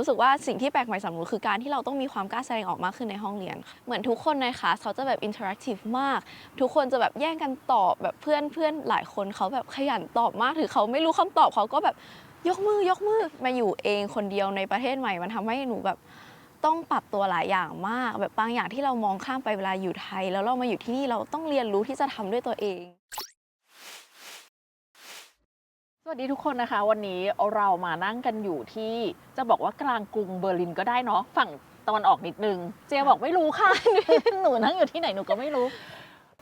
รู้สึกว่าสิ่งที่แปลกใหม่สำหรับหนูคือการที่เราต้องมีความกล้าแสดงออกมากขึ้นในห้องเรียนเหมือนทุกคนในคลาสเขาจะแบบอินเทอร์แอคทีฟมาก ทุกคนจะแบบแย่งกันตอบแบบเพื่อนเพื่อนหลายคนเขาแบบขยันตอบมากถือเขาไม่รู้คำตอบเขาก็แบบยกมือยกมือมาอยู่เองคนเดียวในประเทศใหม่ มันทำให้หนูแบบต้องปรับตัวหลายอย่างมาก แบบบางอย่างที่เรามองข้ามไปเวลาอยู่ไทย แล้วเรามาอยู่ที่นี่เราต้องเรียนรู้ที่จะทำด้วยตัวเอง สวัสดีทุกคนนะคะ วันนี้เรามานั่งกันอยู่ที่จะบอกว่ากลางกรุงเบอร์ลินก็ได้เนาะฝั่งตะวันออกนิดนึง เจียบอกไม่รู้ค่ะ หนูนั่งอยู่ที่ไหนหนูก็ไม่รู้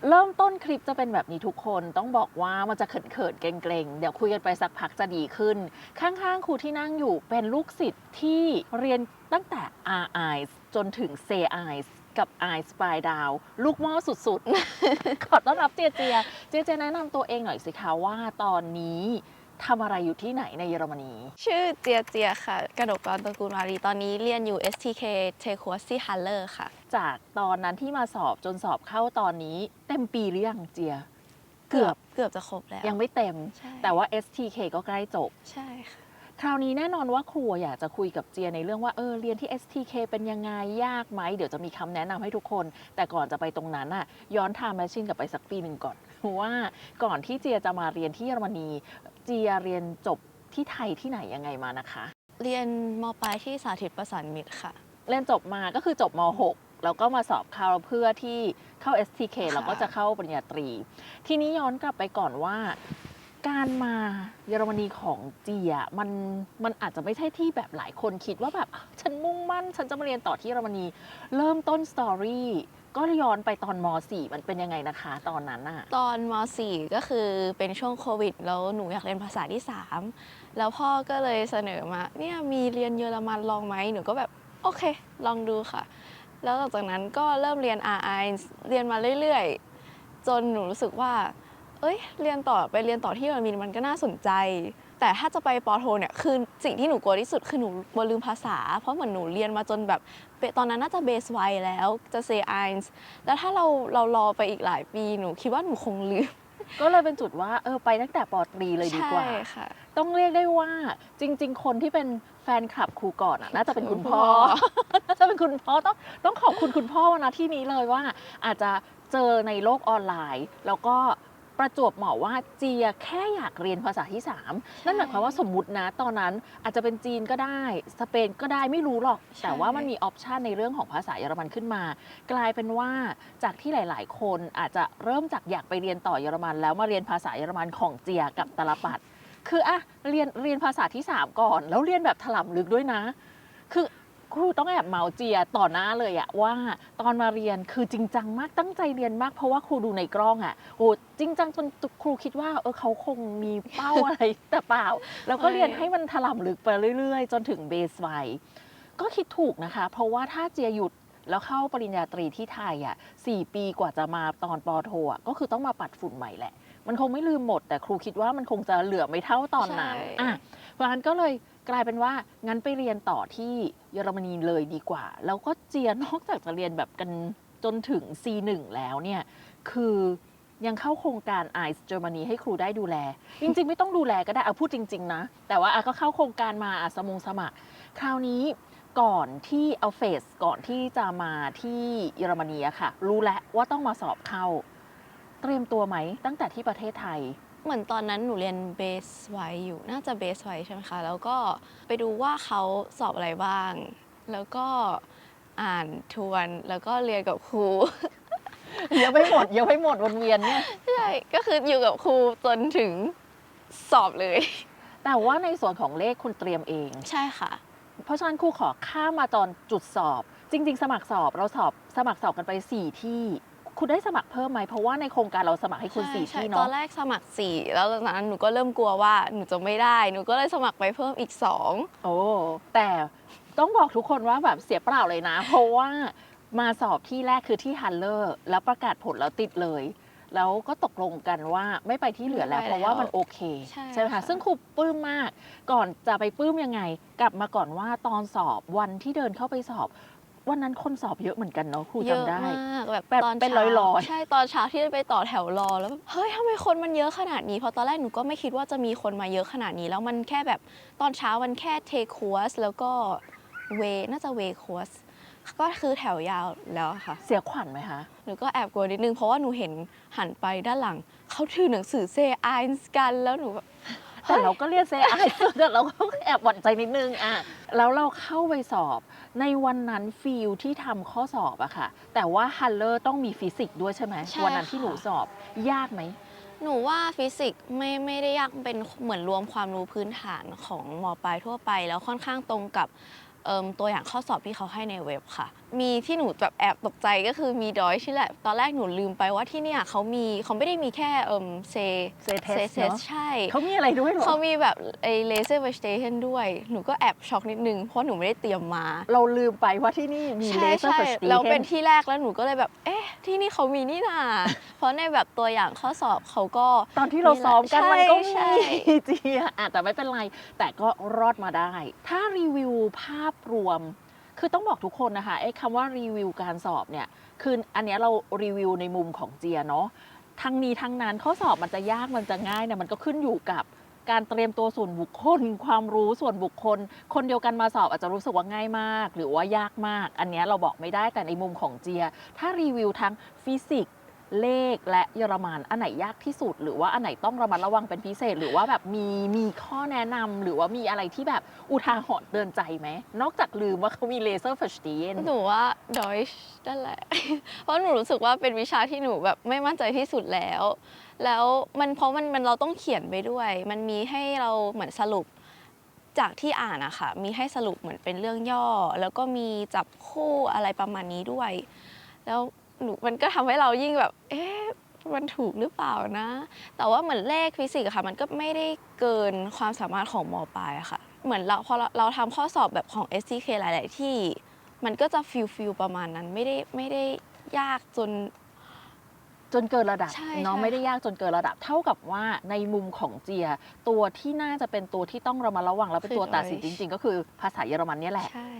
เริ่มต้นคลิปจะเป็นแบบนี้ทุกคนต้องบอกว่ามันจะเขินเขินเกรงๆ เดี๋ยวคุยกันไปสักพักจะดีขึ้น ข้างๆครูที่นั่งอยู่เป็นลูกศิษย์ที่เรียนตั้งแต่ R I จนถึง C I กับ I สปายดาวลูกหม้อสุดๆ ขอต้อนรับเจียเจียเจียเจียแนะนำตัวเองหน่อยสิคะว่าตอนนี้ ทำอะไรอยู่ที่ไหนในเยอรมนี ชื่อเจียเจียค่ะ กระดกกรตระกูลมารี ตอนนี้เรียนอยู่ STK เทค o สที่ฮัลเลอร์ค่ะ จากตอนนั้นที่มาสอบจนสอบเข้าตอนนี้ เต็มปีหรือยังเจีย เกือบเกือบจะครบแล้ว ยังไม่เต็ม ใช่ แต่ว่า STK ก็ใกล้จบ ใช่ค่ะ คราวนี้แน่นอนว่าครูอยากจะคุยกับเจียในเรื่องว่าเออเรียนที่ STK เป็นยังไงยากไหม เดี๋ยวจะมีคำแนะนำให้ทุกคน แต่ก่อนจะไปตรงนั้นน่ะ ย้อนไทม์แมชชีนกลับไปสักปีหนึ่งก่อนว่าก่อนที่เจียจะมาเรียนที่เยอรมนี เจียเรียนจบที่ไทยที่ไหนยังไงมานะคะ เรียนมปลายที่สาธิตประสานมิตรค่ะ เรียนจบมาก็คือจบม .6 แล้วก็มาสอบเข้าเพื่อที่เข้า STK ค่ะแล้วก็จะเข้าปริญญาตรี ทีนี้ย้อนกลับไปก่อนว่า การมาเยอรมนีของเจียมันมันอาจจะไม่ใช่ที่แบบหลายคนคิดว่าแบบอะฉันมุ่งมั่น ฉันจะมาเรียนต่อที่เยอรมนี เริ่มต้นสตอรี่ ก็ย้อนไปตอนม .4 มันเป็นยังไงนะคะ ตอนนั้นอะตอนม .4 ก็คือเป็นช่วงโควิด แล้วหนูอยากเรียนภาษาที่ 3 แล้วพ่อก็เลยเสนอมา เนี่ยมีเรียนเยอรมันลองไหมหนูก็แบบโอเค ลองดูค่ะ แล้วหลังจากนั้นก็เริ่มเรียน RI เรียนมาเรื่อยๆ จนหนูรู้สึกว่า เอ้ย เรียนต่อไปเรียนต่อที่เยอรมันมันก็น่าสนใจ แต่ถ้าจะไปปอโทเนี่ยคือสิ่งที่หนูกลัวที่สุดคือหนูกลัวลืมภาษา เพราะเหมือนหนูเรียนมาจนแบบ ตอนนั้นน่าจะเบสไวแล้วจะเซไอน์แล้วถ้าเราเรารอไปอีกหลายปีหนูคิดว่าหนูคงลืม ก็เลยเป็นจุดว่าเออไปตั้งแต่ปอตรีเลยดีกว่าใช่ค่ะ ต้องเรียกได้ว่าจริง ๆ คนที่เป็นแฟนคลับครูก่อนอะน่าจะเป็นคุณพ่อน่าจะเป็นคุณพ่อต้องต้องขอบคุณคุณพ่อนะที่นี้เลยว่าอาจจะเจอในโลกออนไลน์ แล้วก็ ประจวบเหมาะว่าเจียแค่อยากเรียนภาษาที่ 3 นั่นหมายความว่าสมมตินะ ตอนนั้นอาจจะเป็นจีนก็ได้ สเปนก็ได้ไม่รู้หรอกใช่แต่ว่ามันมีออปชันในเรื่องของภาษาเยอรมันขึ้นมา กลายเป็นว่าจากที่หลาย ๆ คนอาจจะเริ่มจากอยากไปเรียนต่อเยอรมัน แล้วมาเรียนภาษาเยอรมันของเจียกับตาลปัดคืออะเรียนเรียนภาษาที่ 3 ก่อน แล้วเรียนแบบถล่ำลึกด้วยนะ ครูต้องแอบเมาเจียต่อหน้าเลยอะว่าตอนมาเรียนคือจริงจังมากตั้งใจเรียนมากเพราะว่าครูดูในกล้องอะโอ้จริงจังจนครูคิดว่าเออเขาคงมีเป้าอะไรแต่เปล่า แล้วก็เรียนให้มันถล่ำลึกไปเรื่อยๆ จนถึงเบสไวก็คิดถูกนะคะ เพราะว่าถ้าเจียหยุดแล้วเข้าปริญญาตรีที่ไทยอะสี่ปีกว่าจะมาตอนปอโทอะก็คือต้องมาปัดฝุ่นใหม่แหละ มันคงไม่ลืมหมด แต่ครูคิดว่ามันคงจะเหลือไม่เท่าตอนนั้นใช่ อะเพราะฉะนั้นก็เลยกลายเป็นว่างั้นไปเรียนต่อที่เยอรมนีเลยดีกว่า แล้วก็เจียนอกจากจะเรียนแบบกันจนถึง C1 แล้วเนี่ยคือยังเข้าโครงการ i c e Germany ให้ครูได้ดูแล จริง ๆ ไม่ต้องดูแลก็ได้เอาพูดจริง ๆ นะ แต่ว่าอะก็เข้าโครงการมาอะสมงสมัคร คราวนี้ก่อนที่เอาเฟสก่อนที่จะมาที่เยอรมนีอะค่ะ รู้แล้วว่าต้องมาสอบเข้า เตรียมตัวไหมตั้งแต่ที่ประเทศไทย เหมือนตอนนั้นหนูเรียนเบสไว้อยู่น่าจะเบสไว้ใช่ไหมคะ แล้วก็ไปดูว่าเขาสอบอะไรบ้าง แล้วก็อ่านทวนแล้วก็เรียนกับครู เยอะไปหมดเยอะไปหมดวนเวียนเนี่ยใช่ก็คืออยู่กับครูจนถึงสอบเลย แต่ว่าในส่วนของเลขคุณเตรียมเอง ใช่ค่ะ เพราะฉะนั้นครูขอข้ามมาตอนจุดสอบ จริง ๆ สมัครสอบเราสอบสมัครสอบกันไป 4 ที่ คุณได้สมัครเพิ่มไหมเพราะว่าในโครงการเราสมัครให้คุณใช่สี่ใช่ที่ตอเนาะนแรกสมัครสี่แล้วหลังจากนั้นหนูก็เริ่มกลัวว่าหนูจะไม่ได้ หนูก็เลยสมัครไปเพิ่มอีกสองโอ้แต่ต้องบอกทุกคนว่าแบบเสียเปล่าเลยนะ เพราะว่ามาสอบที่แรกคือที่ฮันเลอร์ แล้วประกาศผลแล้วติดเลย แล้วก็ตกลงกันว่าไม่ไปที่เหลือแล้ว เพราะว่ามันโอเคใช่ไหมคะค่ะซึ่งครูปลื้มมาก ก่อนจะไปปลื้มยังไง กลับมาก่อนว่าตอนสอบวันที่เดินเข้าไปสอบ วันนั้นคนสอบเยอะเหมือนกันเนาะครูเยอะจำได้มากแบบแบบตอนเป็นช้าร้อยๆใช่ตอนเช้าที่ไปต่อแถวรอแล้วแบบเฮ้ยทำไมคนมันเยอะขนาดนี้เพราะตอนแรกหนูก็ไม่คิดว่าจะมีคนมาเยอะขนาดนี้ แล้วมันแค่แบบตอนเช้ามันแค่เทค o ัสแล้วก็เวน่าจะเวคอสก็คือแถวยาวแล้วอะค่ะ เสียขวัญไหมคะหนูก็แอบกลัวนิดนึงเพราะว่าหนูเห็นหันไปด้านหลังเขาถือหนังสือเซไอน์กันแล้วหนู แบบแต่เราก็เรียนเซไอแต่เราก็แอบหวั่นใจนิดนึงอะแล้วเราเข้าไปสอบในวันนั้นฟิลที่ทำข้อสอบอะค่ะ แต่ว่าฮัลเลอร์ต้องมีฟิสิกส์ด้วยใช่ไหมใช่วันั้นที่ค่ะหนูสอบยากไหมหนูว่าฟิสิกส์ไม่ไม่ได้ยากเป็นเหมือนรวมความรู้พื้นฐานของมปลายทั่วไป แล้วค่อนข้างตรงกับเอิ่ม ตัวอย่างข้อสอบที่เขาให้ในเว็บค่ะ มีที่หนูแบบแอบตกใจก็คือมีดอยที่แหละตอนแรกหนูลืมไปว่าที่เนี่ยเขามีเขาไม่ได้มีแค่เอิ่มเซเซ test เซเนอะใช่เขามีอะไรด้วยเหรอเขามีแบบไอเลเซอร์เวสเทชันด้วย หนูก็แอบช็อกนิดนึง เพราะหนูไม่ได้เตรียมมา เราลืมไปว่าที่นี่มีเลใช่เซอร์ใช่เฟสตีแล้วเป็นที่แรกแล้วหนูก็เลยแบบ เอ๊ะ ที่นี่เขามีนี่นาเพราะในแบบตัวอย่างข้อสอบเขาก็ตอนที่เราซ้อมกันใช่มันก็ใช่มีจริงๆอะแต่ไม่เป็นไร แต่ก็รอดมาได้ ถ้ารีวิวภาพรวม คือต้องบอกทุกคนนะคะไอ้คำว่ารีวิวการสอบเนี่ยคืออันเนี้ยเรารีวิวในมุมของเจียเนาะทั้งนี้ทั้งนั้นข้อสอบมันจะยากมันจะง่ายเนี่ยมันก็ขึ้นอยู่กับการเตรียมตัวส่วนบุคคล ความรู้ส่วนบุคคล คนเดียวกันมาสอบอาจจะรู้สึกว่าง่ายมาก หรือว่ายากมาก อันเนี้ยเราบอกไม่ได้แต่ในมุมของเจีย ถ้ารีวิวทั้งฟิสิกส์ เลขและเยอรมันอันไหนยากที่สุด หรือว่าอันไหนต้องระมัดระวังเป็นพิเศษ หรือว่าแบบมีมีข้อแนะนำหรือว่ามีอะไรที่แบบอุทาหรณ์เตือนใจไหม นอกจากลืมว่าเขามีเลเซอร์เฟชตีนหนูว่าดอยนั่นแหละ เพราะหนูรู้สึกว่าเป็นวิชาที่หนูแบบไม่มั่นใจที่สุดแล้ว แล้วมันเพราะมันมันเราต้องเขียนไปด้วย มันมีให้เราเหมือนสรุปจากที่อ่านอะค่ะมีให้สรุปเหมือนเป็นเรื่องย่อ แล้วก็มีจับคู่อะไรประมาณนี้ด้วย แล้ว หนูมันก็ทำให้เรายิ่งแบบ เอ๊ะมันถูกหรือเปล่านะ แต่ว่าเหมือนเลขฟิสิกส์ค่ะ มันก็ไม่ได้เกินความสามารถของมปลายอะค่ะ เหมือนเราพอเราเราทำข้อสอบแบบของ STK หลาย ๆ ที่ มันก็จะฟิลฟิลประมาณนั้นไม่ได้ไม่ได้ยากจน จนเกินระดับใช่เนาะใช่ไม่ได้ยากจนเกินระดับ เท่ากับว่าในมุมของเจีย ตัวที่น่าจะเป็นตัวที่ต้องระมัดระวังและเป็นตัวตัดสินจริง ๆ ก็คือภาษาเยอรมันเนี่ยแหละ ใช่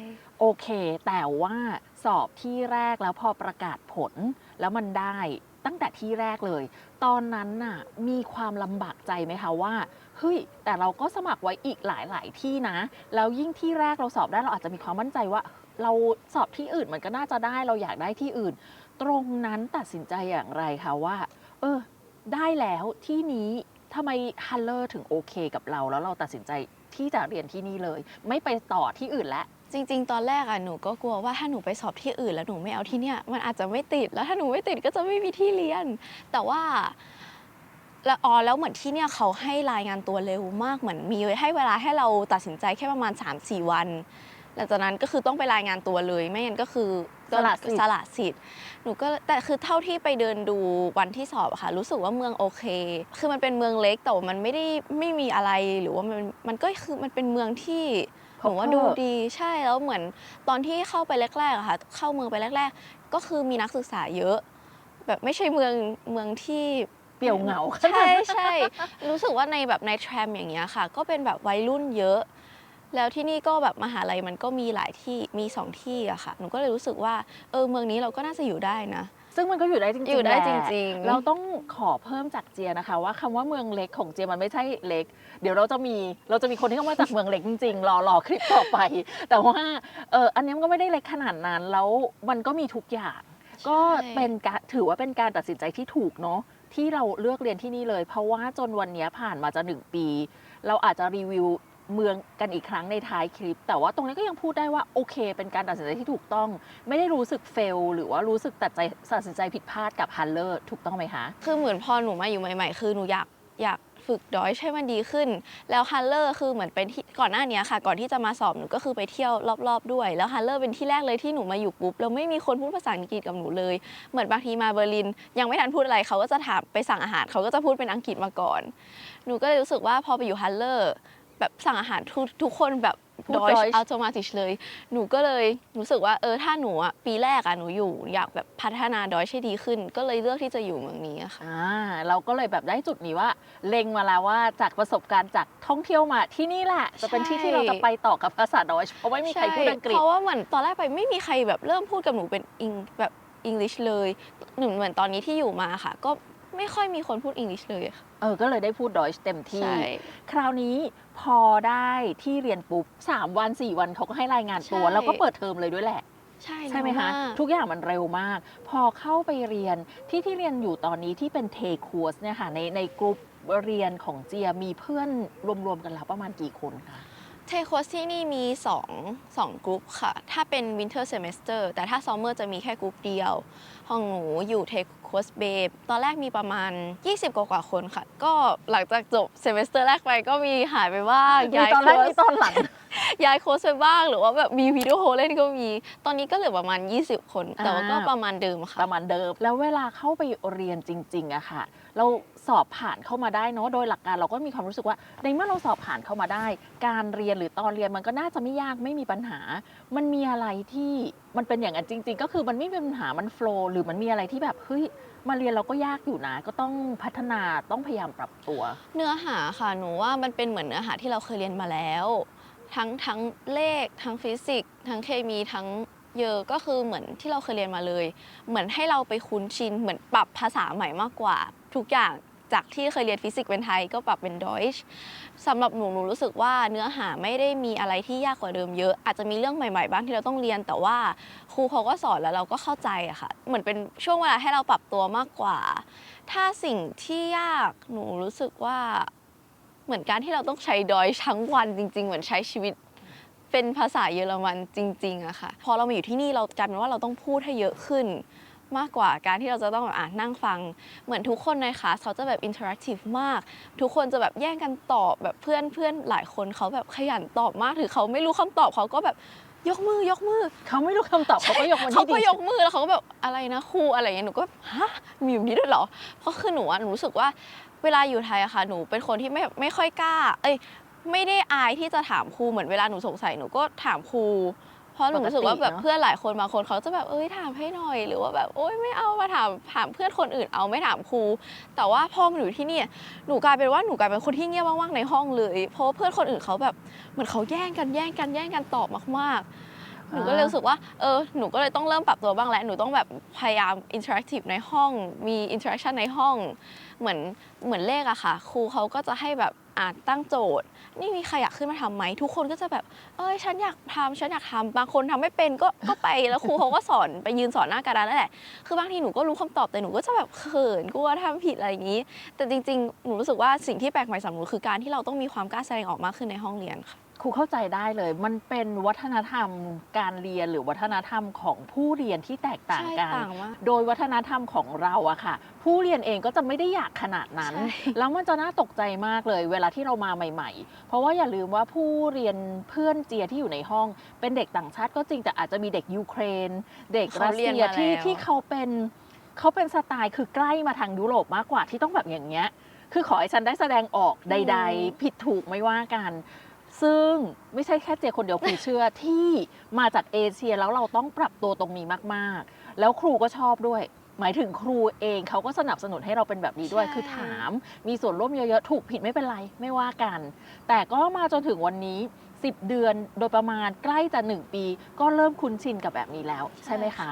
โอเค แต่ว่าสอบที่แรกแล้วพอประกาศผล แล้วมันได้ตั้งแต่ที่แรกเลย ตอนนั้นน่ะมีความลำบากใจไหมคะว่าเฮ้ยแต่เราก็สมัครไว้อีกหลาย ๆ ที่นะ แล้วยิ่งที่แรกเราสอบได้เราอาจจะมีความมั่นใจว่า เราสอบที่อื่นมันก็น่าจะได้เราอยากได้ที่อื่น ตรงนั้นตัดสินใจอย่างไรคะว่า เออ ได้แล้วที่นี้ทำไมฮัลเลอร์ถึงโอเคกับเรา แล้วเราตัดสินใจที่จะเรียนที่นี่เลย ไม่ไปต่อที่อื่นแล้วจริง ๆ ตอนแรกอะหนูก็กลัวว่าถ้าหนูไปสอบที่อื่น แล้วหนูไม่เอาที่เนี่ยมันอาจจะไม่ติดแล้วถ้าหนูไม่ติดก็จะไม่มีที่เรียน แต่ว่าแล้วอ๋อแล้วเหมือนที่เนี่ยเขาให้รายงานตัวเร็วมากเหมือนมีให้เวลาให้เราตัดสินใจแค่ประมาณ 3-4 วัน หลังจากนั้นก็คือต้องไปรายงานตัวเลย ไม่งั้นก็คือก็สละสิทธิ์ สละสิทธิ์หนูก็แต่คือเท่าที่ไปเดินดูวันที่สอบอะค่ะ รู้สึกว่าเมืองโอเค คือมันเป็นเมืองเล็กแต่ว่ามันไม่ได้ไม่มีอะไรหรือว่ามันมันก็คือมันเป็นเมืองที่หนูว่าดูดีใช่แล้วเหมือนตอนที่เข้าไปแรกๆอะค่ะ เข้าเมืองไปแรก ๆ ก็คือมีนักศึกษาเยอะ แบบไม่ใช่เมืองเมืองที่ เปลี่ยวเหงา ใช่ใช่ รู้สึกว่าในแบบในแทรมอย่างเงี้ยค่ะ ก็เป็นแบบวัยรุ่นเยอะ แล้วที่นี่ก็แบบมหาลัยมันก็มีหลายที่มีสองที่อะค่ะ หนูก็เลยรู้สึกว่าเออเมืองนี้เราก็น่าจะอยู่ได้นะ ซึ่งมันก็อยู่ได้จริงๆอยู่ได้แหละจริง ๆ เราต้องขอเพิ่มจากเจียนะคะ ว่าคำว่าเมืองเล็กของเจียมันไม่ใช่เล็ก เดี๋ยวเราจะมีเราจะมีคนที่เข้ามาจากเมืองเล็กจริงๆรอรอคลิปต่อไป แต่ว่าเอออันนี้มันก็ไม่ได้เล็กขนาดนั้นแล้วมันก็มีทุกอย่างก็เป็นการถือว่าเป็นการตัดสินใจที่ถูกเนาะที่เราเลือกเรียนที่นี่เลย เพราะว่าจนวันนี้ผ่านมาจะหนึ่งปี เราอาจจะรีวิว เมืองกันอีกครั้งในท้ายคลิป แต่ว่าตรงนี้ก็ยังพูดได้ว่าโอเค เป็นการตัดสินใจที่ถูกต้อง ไม่ได้รู้สึกเฟลหรือว่ารู้สึกตัดใจตัดสินใจผิดพลาดกับฮันเลอร์ถูกต้องไหมคะ คือเหมือนพอหนูมาอยู่ใหม่ ๆ คือหนูอยากอยากฝึกดอยให้มันดีขึ้น แล้วฮันเลอร์คือเหมือนเป็นที่ก่อนหน้านี้ค่ะ ก่อนที่จะมาสอบหนูก็คือไปเที่ยวรอบๆด้วย แล้วฮันเลอร์เป็นที่แรกเลยที่หนูมาอยู่ปุ๊บแล้วไม่มีคนพูดภาษาอังกฤษกับหนูเลย เหมือนบางทีมาเบอร์ลิน ยังไม่ทันพูดอะไรเขาก็จะถามไปสั่งอาหารเขาก็จะพูดเป็นอังกฤษมาก่อน หนูก็เลยรู้สึกว่าพอไปอยู่ฮันเลอร์ แบบสั่งอาหารทุกทุกคนแบบพูดดอย Deutsch อัลโตมาติชเลย หนูก็เลยรู้สึกว่าเออถ้าหนูอะปีแรกอะหนูอยู่อยากแบบพัฒนาดอยให้ดีขึ้น ก็เลยเลือกที่จะอยู่เมืองนี้อะค่ะ อ่าเราก็เลยแบบได้จุดนี้ว่า เล็งมาแล้วว่าจากประสบการณ์จากท่องเที่ยวมาที่นี่แหละจะเป็นที่ที่เราจะไปต่อกับภาษาดอยเพราะไม่มีใครพูดอังกฤษ เพราะว่าเหมือนตอนแรกไปไม่มีใครแบบเริ่มพูดกับหนูเป็นอิงแบบอังกฤษเลยหนูเหมือนตอนนี้ที่อยู่มาค่ะ ก็ ไม่ค่อยมีคนพูดอังกฤษเลยค่ะ เออ ก็เลยได้พูดดอยเต็มที่ ใช่ คราวนี้พอได้ที่เรียนปุ๊บ3วัน4วันเขาก็ให้รายงานตัว ใช่ แล้วก็เปิดเทอมเลยด้วยแหละ ใช่ใช่ไหมคะเร็วากทุกอย่างมันเร็วมาก พอเข้าไปเรียนที่ที่เรียนอยู่ตอนนี้ที่เป็นเทค o ร์สเนี่ยค่ะ ในในกลุ่มเรียนของเจียมีเพื่อนรวมๆกันแล้วประมาณกี่คนคะ เทคโคสที่นี่มี2 2กลุ่มค่ะ ถ้าเป็น Winter Semester แต่ถ้า Summer จะมีแค่กลุ่มเดียว ห้องหนูอยู่เทคโคสเบฟตอนแรกมีประมาณ 20 กว่ากว่าคนค่ะ ก็หลังจากจบเซมิสเตอร์แรกไปก็มีหายไปบ้างมีย้ายตอนแรกโค้มีชตอนหลังย้ายโค้ชไปบ้างหรือว่าแบบมีวิดีโอเล่นก็มี ตอนนี้ก็เหลือประมาณ 20 คน แต่ว่าก็อ่าประมาณเดิมค่ะ ประมาณเดิม แล้วเวลาเข้าไปเรียนจริงๆอะค่ะ เราสอบผ่านเข้ามาได้เนาะ โดยหลักการเราก็มีความรู้สึกว่า ในเมื่อเราสอบผ่านเข้ามาได้ การเรียนหรือตอนเรียนมันก็น่าจะไม่ยากไม่มีปัญหา มันมีอะไรที่มันเป็นอย่างนั้นจริง ๆ ก็คือมันไม่มีปัญหา มันโฟล์หรือมันมีอะไรที่แบบเฮ้ยมาเรียนเราก็ยากอยู่นะ ก็ต้องพัฒนาต้องพยายามปรับตัว เนื้อหาค่ะหนูว่ามันเป็นเหมือนเนื้อหาที่เราเคยเรียนมาแล้ว ทั้งทั้งเลข ทั้งฟิสิกส์ทั้งเคมีทั้งเยอะก็คือเหมือนที่เราเคยเรียนมาเลย เหมือนให้เราไปคุ้นชินเหมือนปรับภาษาใหม่มากกว่า ทุกอย่าง จากที่เคยเรียนฟิสิกส์เป็นไทยก็ปรับเป็นดอยช์สำหรับหนูหนูรู้สึกว่าเนื้อหาไม่ได้มีอะไรที่ยากกว่าเดิมเยอะ อาจจะมีเรื่องใหม่ๆบ้างที่เราต้องเรียน แต่ว่าครูเขาก็สอนแล้วเราก็เข้าใจอะค่ะ เหมือนเป็นช่วงเวลาให้เราปรับตัวมากกว่า ถ้าสิ่งที่ยากหนูรู้สึกว่าเหมือนการที่เราต้องใช้ดอยทั้งวันจริง ๆ เหมือนใช้ชีวิตเป็นภาษาเยอรมันจริงๆอะค่ะ พอเรามาอยู่ที่นี่เราจำเป็นว่าเราต้องพูดให้เยอะขึ้น มากกว่าการที่เราจะต้องแบบอ่านนั่งฟัง เหมือนทุกคนในคลาสเขาจะแบบอินเทอร์แอคทีฟมาก ทุกคนจะแบบแย่งกันตอบแบบเพื่อนเพื่อนหลายคนเขาแบบขยันตอบมาก ถือเขาไม่รู้คำตอบเขาก็แบบยกมือยกมือ เขาไม่รู้คำตอบเขาก็ยกมันเขาที่ก็ดียกมือแล้วเขาก็แบบอะไรนะครูอะไรอย่างเงี้ยหนูก็แบบฮะมีแบบนี้ด้วยเหรอ เพราะคือหนูอะหนูรู้สึกว่าเวลาอยู่ไทยอะค่ะหนูเป็นคนที่ไม่ไม่ค่อยกล้า เอ้ยไม่ได้อายที่จะถามครูเหมือนเวลาหนูสงสัยหนูก็ถามครู เพราะหนูรู้สึกว่าแบบเพื่อนหลายคนบางคนเขาจะแบบเอ้ยถามให้หน่อย หรือว่าแบบโอ๊ยไม่เอามาถามถามเพื่อนคนอื่นเอาไม่ถามครู แต่ว่าพอมาอยู่ที่เนี่ยหนูกลายเป็นว่าหนูกลายเป็นคนที่เงียบมากๆในห้องเลย เพราะว่าเพื่อนคนอื่นเขาแบบเหมือนเขาแย่งกันแย่งกันแย่งกันตอบมากๆหนูก็เลยรู้สึกว่า เออ หนูก็เลยต้องเริ่มปรับตัวบ้างแล้ว หนูต้องแบบพยายามอินเทอร์แอคทีฟในห้อง มีอินเทอร์แอคชั่นในห้อง เหมือนเหมือนเลขอะค่ะ ครูเขาก็จะให้แบบอ่านตั้งโจทย์ นี่มีใครอยากขึ้นมาทำไหมทุกคนก็จะแบบเอ้ยฉันอยากทำฉันอยากทำบางคนทำไม่เป็นก็ก็ไปแล้วครูเขาก็สอนไปยืนสอนหน้ากระดานนั่นแหละคือบางทีหนูก็รู้คำตอบแต่หนูก็จะแบบเขินกลัวทำผิดอะไรอย่างนี้ แต่จริงๆหนูรู้สึกว่าสิ่งที่แปลกใหม่สำหรับหนูคือการที่เราต้องมีความกล้าแสดงออกมากขึ้นในห้องเรียนค่ะ ครูเข้าใจได้เลย มันเป็นวัฒนธรรมการเรียนหรือวัฒนธรรมของผู้เรียนที่แตกต่างใช่กันต่างมากโดยวัฒนธรรมของเราอะค่ะ ผู้เรียนเองก็จะไม่ได้อยากขนาดนั้น ใช่ แล้วมันจะน่าตกใจมากเลย เวลาที่เรามาใหม่ ๆ เพราะว่าอย่าลืมว่าผู้เรียนเพื่อนเจียที่อยู่ในห้อง เป็นเด็กต่างชาติก็จริงแต่อาจจะมีเด็กยูเครน เด็กรัสเซียที่ที่เขาเป็นเขาเป็นสไตล์คือใกล้มาทางยุโรปมากกว่าที่ต้องแบบอย่างเงี้ย คือขอให้ฉันได้แสดงออกใด ๆ ผิดถูกไม่ว่ากัน ซึ่งไม่ใช่แค่เจคนเดียวครูเชื่อที่มาจากเอเชียแล้วเราต้องปรับตัวตรงนี้มากๆ แล้วครูก็ชอบด้วย หมายถึงครูเองเขาก็สนับสนุนให้เราเป็นแบบนี้ด้วยใช่คือถามมีส่วนร่วมเยอะๆ ถูกผิดไม่เป็นไรไม่ว่ากัน แต่ก็มาจนถึงวันนี้ 10 เดือนโดยประมาณใกล้จะ 1 ปี ก็เริ่มคุ้นชินกับแบบนี้แล้ว ใช่ไหมคะ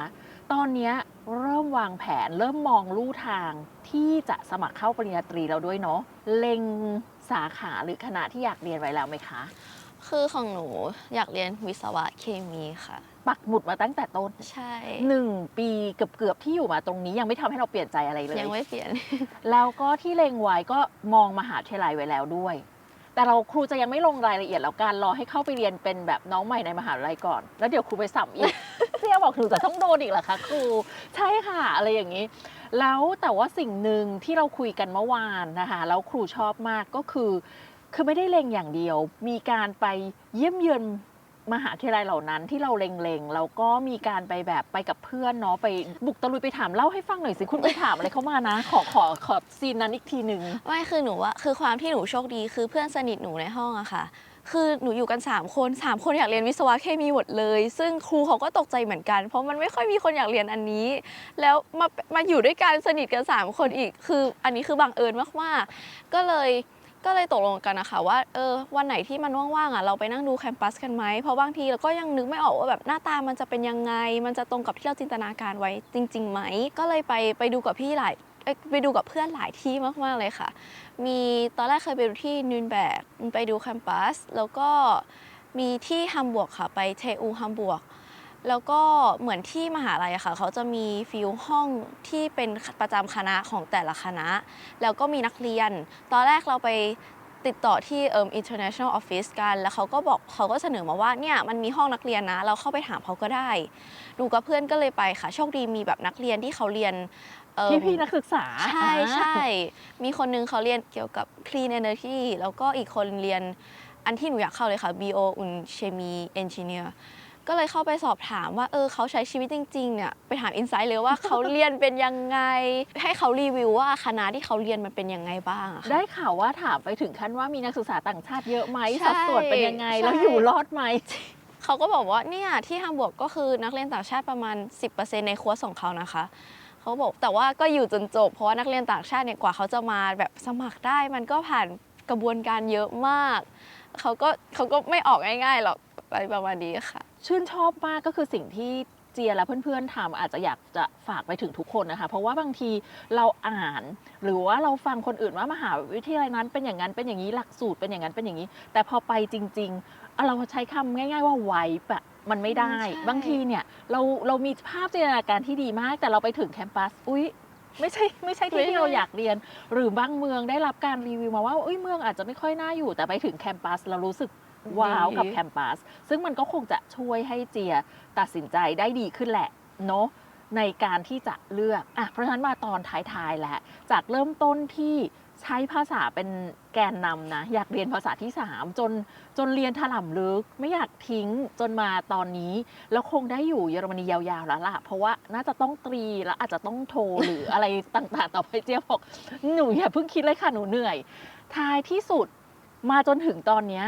ตอนเนี้ยเริ่มวางแผนเริ่มมองลู่ทางที่จะสมัครเข้าปริญญาตรีแล้วด้วยเนาะเล็ง สาขาหรือคณะที่อยากเรียนไว้แล้วไหมคะ คือของหนูอยากเรียนวิศวะเคมีค่ะ ปักหมุดมาตั้งแต่ต้นใช่หนึ่งปีเกือบๆที่อยู่มาตรงนี้ยังไม่ทำให้เราเปลี่ยนใจอะไรเลย ยังไม่เปลี่ยน แล้วก็ที่เล็งไว้ก็มองมหาวิทยาลัยไว้แล้วด้วย แต่เราครูจะยังไม่ลงรายละเอียดแล้วการรอให้เข้าไปเรียนเป็นแบบน้องใหม่ในมหาวิทยาลัยก่อน แล้วเดี๋ยวครูไปสัมอีกเสีย บอกหนูจะต้องโดนอีกเหรอคะครูใช่ค่ะอะไรอย่างนี้ แล้วแต่ว่าสิ่งหนึ่งที่เราคุยกันเมื่อวานนะคะแล้วครูชอบมากก็คือ คือไม่ได้เล็งอย่างเดียว มีการไปเยี่ยมเยือนมหาวิทยาลัยเหล่านั้นที่เราเล็งๆแล้วก็มีการไปแบบไปกับเพื่อนเนาะไปบุกตะลุยไปถามเล่าให้ฟังหน่อยสิคุณไปถามอะไรเข้ามานะ ขอขอขอซีนนั้นอีกทีหนึ่งไม่คือหนูว่าคือความที่หนูโชคดีคือเพื่อนสนิทหนูในห้องอะค่ะ คือหนูอยู่กัน 3 คน 3 คนอยากเรียนวิศวะเคมีหมดเลย ซึ่งครูเขาก็ตกใจเหมือนกัน เพราะมันไม่ค่อยมีคนอยากเรียนอันนี้ แล้วมามาอยู่ด้วยกันสนิทกัน 3 คนอีก คืออันนี้คือบังเอิญมากๆก็เลยก็เลยตกลงกันนะคะว่าเออวันไหนที่มันว่างๆอะเราไปนั่งดูแคมปัสกันไหมเพราะบางทีเราก็ยังนึกไม่ออกว่าแบบหน้าตามันจะเป็นยังไง มันจะตรงกับที่เราจินตนาการไว้จริงๆไหมก็เลยไปไปดูกับพี่หลาย เอ้ยไปดูกับเพื่อนหลายที่มาก ๆ เลยค่ะ มีตอนแรกเคยไปดูที่นูนแบกไปดูแคมปัส แล้วก็มีที่ฮัมบวร์กค่ะไปเทอูฮัมบวร์กแล้วก็เหมือนที่มหาลัยอะค่ะ เขาจะมีฟิลห้องที่เป็นประจำคณะของแต่ละคณะ แล้วก็มีนักเรียน ตอนแรกเราไป ติดต่อที่เอ่อ international office กัน แล้วเขาก็บอกเขาก็เสนอมาว่าเนี่ยมันมีห้องนักเรียนนะ เราเข้าไปถามเขาก็ได้หนูกับเพื่อนก็เลยไปค่ะ โชคดีมีแบบนักเรียนที่เขาเรียนเอิ่มพี่พี่ๆนักศึกษาใช่อ่าใช่มีคนนึงเขาเรียนเกี่ยวกับ clean energy แล้วก็อีกคนเรียนอันที่หนูอยากเข้าเลยค่ะ bio อุนเคมี engineer ก็เลยเข้าไปสอบถามว่าเออเขาใช้ชีวิตจริงๆเนี่ยไปถามอินไซต์เลยว่าเขาเรียนเป็นยังไง ให้เขารีวิวว่าคณะที่เขาเรียนมันเป็นยังไงบ้างอะค่ะ ได้ข่าวว่าถามไปถึงขั้นว่ามีนักศึกษาต่างชาติเยอะไหมใช่สัดส่วนเป็นยังไง ใช่ แล้วอยู่รอดไหม เขาก็บอกว่าเนี่ยที่ฮัมบวร์กก็คือนักเรียนต่างชาติประมาณ 10%ในครัวสของเขานะคะเขาบอกแต่ว่าก็อยู่จนจบ เพราะว่านักเรียนต่างชาติเนี่ยกว่าเขาจะมาแบบสมัครได้มันก็ผ่านกระบวนการเยอะมากเขาก็เขาก็ไม่ออกง่ายๆหรอกอะไรประมาณนี้ค่ะ ชื่นชอบมากก็คือสิ่งที่เจียและเพื่อนๆทำอาจจะอยากจะฝากไปถึงทุกคนนะคะ เพราะว่าบางทีเราอ่าน หรือว่าเราฟังคนอื่นว่ามหาวิทยาลัยนั้นเป็นอย่างนั้นเป็นอย่างนี้หลักสูตรเป็นอย่างนั้นเป็นอย่างนี้ แต่พอไปจริงๆอะเราใช้คำง่าย ๆ ว่าไวแบบมันไม่ได้ใช่บางทีเนี่ยเราเรามีภาพจินตนาการที่ดีมาก แต่เราไปถึงแคมปัสอุ๊ยไม่ใช่ไม่ใช่ที่ที่เราอยากเรียน หรือบางเมืองได้รับการรีวิวมาว่าเอ้ยเมืองอาจจะไม่ค่อยน่าอยู่แต่ไปถึงแคมปัสเรารู้สึก ว้าวกับแคมปัส ซึ่งมันก็คงจะช่วยให้เจียตัดสินใจได้ดีขึ้นแหละเนาะในการที่จะเลือกอะเพราะฉะนั้นมาตอนท้ายๆแล้วจากเริ่มต้นที่ใช้ภาษาเป็นแกนนำนะ อยากเรียนภาษาที่ 3 จนจนเรียนถล่ำลึก ไม่อยากทิ้งจนมาตอนนี้ แล้วคงได้อยู่เยอรมนียาวๆแล้วล่ะ เพราะว่าน่าจะต้องตรีแล้วอาจจะต้องโทรหรืออะไรต่างๆ ต่อไปเจี๊ยบบอกหนูอย่าเพิ่งคิดเลยค่ะหนูเหนื่อย ท้ายที่สุดมาจนถึงตอนเนี้ย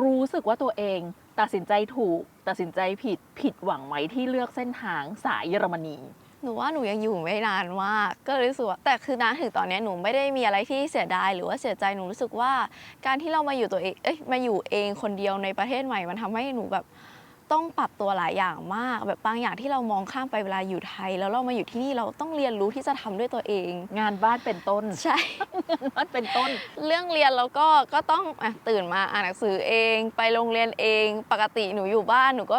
รู้สึกว่าตัวเอง ตัดสินใจถูก ตัดสินใจผิดผิดหวังไหมที่เลือกเส้นทางสายเยอรมนี หนูว่าหนูยังอยู่ไม่นานมากก็เลยรู้สึกว่าแต่คือนานถึงตอนนี้หนูไม่ได้มีอะไรที่เสียดายหรือว่าเสียใจหนูรู้สึกว่า การที่เรามาอยู่ตัวเองเอ้ยมาอยู่เองคนเดียวในประเทศใหม่มันทำให้หนูแบบ ต้องปรับตัวหลายอย่างมาก แบบบางอย่างที่เรามองข้ามไปเวลาอยู่ไทย แล้วเรามาอยู่ที่นี่เราต้องเรียนรู้ที่จะทำด้วยตัวเอง งานบ้านเป็นต้นใช่งานบ้านเป็นต้น เรื่องเรียนแล้วก็ก็ต้องอะตื่นมาอ่านหนังสือเอง ไปโรงเรียนเอง ปกติหนูอยู่บ้านหนูก็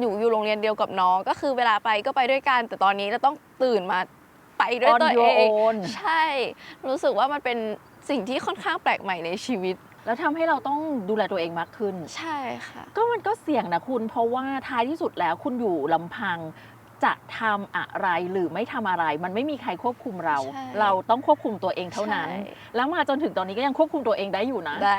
อยู่อยู่โรงเรียนเดียวกับน้อง ก็คือเวลาไปก็ไปด้วยกัน แต่ตอนนี้เราต้องตื่นมาไปด้วย on ตัว your เอง own ใช่ รู้สึกว่ามันเป็นสิ่งที่ค่อนข้างแปลกใหม่ในชีวิต แล้วทำให้เราต้องดูแลตัวเองมากขึ้น ใช่ค่ะ ก็มันก็เสี่ยงนะคุณ เพราะว่าท้ายที่สุดแล้วคุณอยู่ลำพัง จะทำอะไรหรือไม่ทำอะไร มันไม่มีใครควบคุมเรา ใช่ เราต้องควบคุมตัวเองเท่านั้น ใช่แล้วมาจนถึงตอนนี้ก็ยังควบคุมตัวเองได้อยู่นะ ได้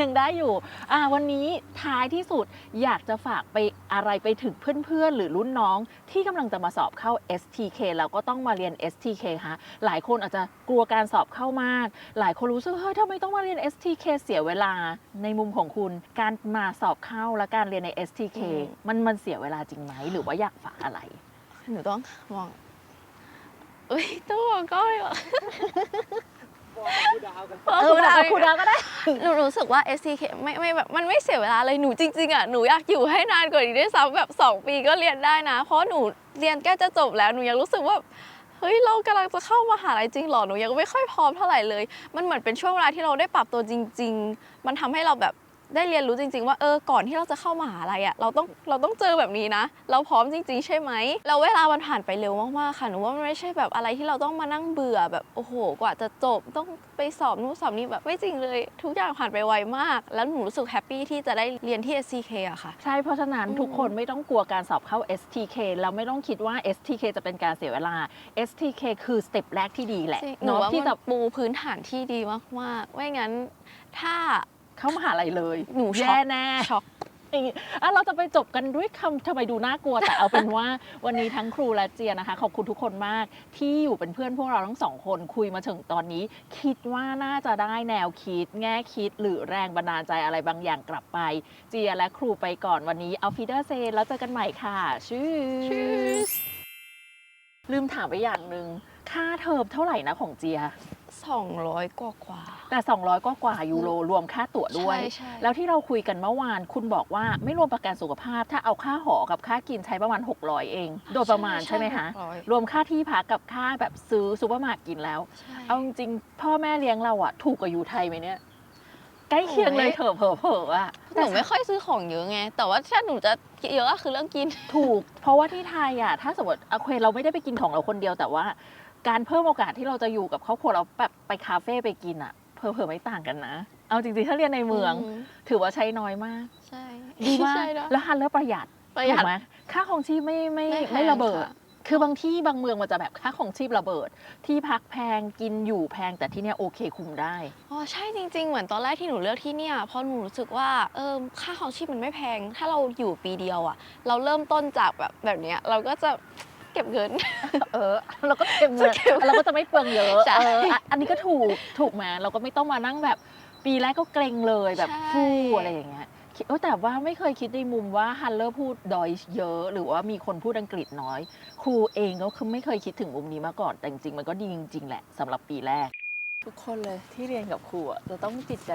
ยังได้อยู่อ่าวันนี้ท้ายที่สุดอยากจะฝากไปอะไรไปถึงเพื่อนๆ หรือรุ่นน้องที่กำลังจะมาสอบเข้า STK แล้วก็ต้องมาเรียน STK คะหลายคนอาจจะกลัวการสอบเข้ามาก หลายคนรู้สึกเฮ้ยทำไมต้องมาเรียน STK เสียเวลาในมุมของคุณ การมาสอบเข้าและการเรียนใน STK อืม มันมันเสียเวลาจริงไหมหรือว่าอยากฝากอะไร หนูต้องมองเอ้ยต้องมองกล้องเลยเหรอเออเอาคุณดาวก็ได้ หนูรู้สึกว่า SCK ไม่ไม่แบบมันไม่เสียเวลาเลยหนูจริงๆอะหนูอยากอยู่ให้นานกว่านี้ด้วยซ้ำแบบ 2 ปีก็เรียนได้นะ เพราะหนูเรียนใกล้จะจบแล้วหนูยังรู้สึกว่าเฮ้ยเรากำลังจะเข้ามหาลัยจริงเหรอหนูยังไม่ค่อยพร้อมเท่าไหร่เลย มันเหมือนเป็นช่วงเวลาที่เราได้ปรับตัวจริง ๆ มันทำให้เราแบบ ได้เรียนรู้จริง ๆ ว่าเออก่อนที่เราจะเข้ามหาลัยอะเราต้องเราต้องเจอแบบนี้นะ เราพร้อมจริง ๆ ใช่ไหมแล้วเวลามันผ่านไปเร็วมากๆค่ะหนูว่ามันไม่ใช่แบบอะไรที่เราต้องมานั่งเบื่อแบบโอ้โห กว่าจะจบต้องไปสอบนู่นสอบนี่แบบไม่จริงเลย ทุกอย่างผ่านไปไวมาก แล้วหนูรู้สึกแฮปปี้ที่จะได้เรียนที่ SCK อะค่ะ ใช่เพราะฉะนั้นอืมทุกคนไม่ต้องกลัวการสอบเข้า STK แล้วไม่ต้องคิดว่า STK จะเป็นการเสียเวลา STK คือสเต็ปแรกที่ดีแหละจริงหนูเนาะว่าที่มันจะปูพื้นฐานที่ดีมากๆไม่งั้นถ้า เข้ามหาลัยเลยหนูช็อก แย่แน่ ช็อกอะเราจะไปจบกันด้วยคำทำไมดูน่ากลัว แต่เอาเป็นว่า วันนี้ทั้งครูและเจียนะคะ ขอบคุณทุกคนมาก ที่อยู่เป็นเพื่อนพวกเราทั้งสองคนคุยมาถึงตอนนี้ คิดว่าน่าจะได้แนวคิด แง่คิดหรือแรงบันดาลใจอะไรบางอย่างกลับไป เจียและครูไปก่อนวันนี้เอาฟีเดอร์เซนแล้วเจอกันใหม่ค่ะชื่อ Tschüss ลืมถามไปอย่างหนึ่ง ค่าเทอมเท่าไหร่นะของเจีย 200 กว่ากว่า แต่ 200 ก็กว่ายูโรรวมค่าตั๋วด้วย ใช่ใช่ แล้วที่เราคุยกันเมื่อวานคุณบอกว่าไม่รวมประกันสุขภาพ ถ้าเอาค่าหอกับค่ากินใช้ประมาณ 600 เอง โดยประมาณใช่ไหมคะ600รวมค่าที่พักกับค่าแบบซื้อซูเปอร์มาร์เก็ตกินแล้ว ใช่ เอาจริงๆพ่อแม่เลี้ยงเราอะถูกกว่าอยู่ไทยไหมเนี่ย ใกล้เคียงเลยเถอะเผลอเผลอๆอะหนูไม่ค่อยซื้อของเยอะไง แต่ว่าถ้าหนูจะเยอะก็คือเรื่องกิน ถูก เพราะว่าที่ไทยอะถ้าสมมติโอเคเราไม่ได้ไปกินของเราคนเดียวแต่ว่า การเพิ่มโอกาสที่เราจะอยู่กับครอบครัวเราแบบไปคาเฟ่ไปกินอะเผลอๆไม่ต่างกันนะ เอาจริงๆถ้าเรียนในเมืองมถือว่าใช้น้อยมากใช่ดีมากใช่นะแล้วฮันเลอร์ประหยัดประหยัถูดกไหมค่าของชีพไม่ไม่ไม่แพงไม่ระเบิดค่ะคือบางที่บางเมืองมันจะแบบค่าของชีพระเบิด ที่พักแพงกินอยู่แพงแต่ที่เนี้ยโอเคคุมได้อ๋อใช่จริง ๆ เหมือนตอนแรกที่หนูเลือกที่เนี่ยเพราะหนูรู้สึกว่าเออค่าของชีพมันไม่แพง ถ้าเราอยู่ปีเดียวอะเราเริ่มต้นจากแบบแบบเนี้ยเราก็จะเก็บเงิน เออ เราก็เก็บเงินจะเก็บเราก็จะไม่เปลืองเยอะใช่ เอออะอันนี้ก็ถูกถูกไหมเราก็ไม่ต้องมานั่งแบบปีแรกก็เกรงเลยแบบใช่ฟู่อะไรอย่างเงี้ยคิดเออแต่ว่าไม่เคยคิดในมุมว่าฮันเลอร์พูดดอยเยอะ หรือว่ามีคนพูดอังกฤษน้อย ครูเองก็คือไม่เคยคิดถึงมุมนี้มาก่อนแต่จริงๆมันก็ดีจริงๆแหละสำหรับปีแรก ทุกคนเลยที่เรียนกับครูอะจะต้องจิตใจ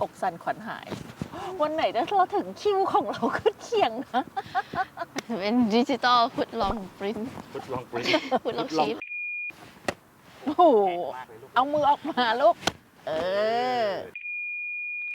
อกสั่นขวัญหาย วันไหนถ้าเราถึงคิวของเราขึ้นเคียงนะเป็นดิจิตอลพุทลองปริ้นพุทลองปริ้นพุทลองชีสโอ้โหมากเลยลูกเอามือออกมาลูก เออ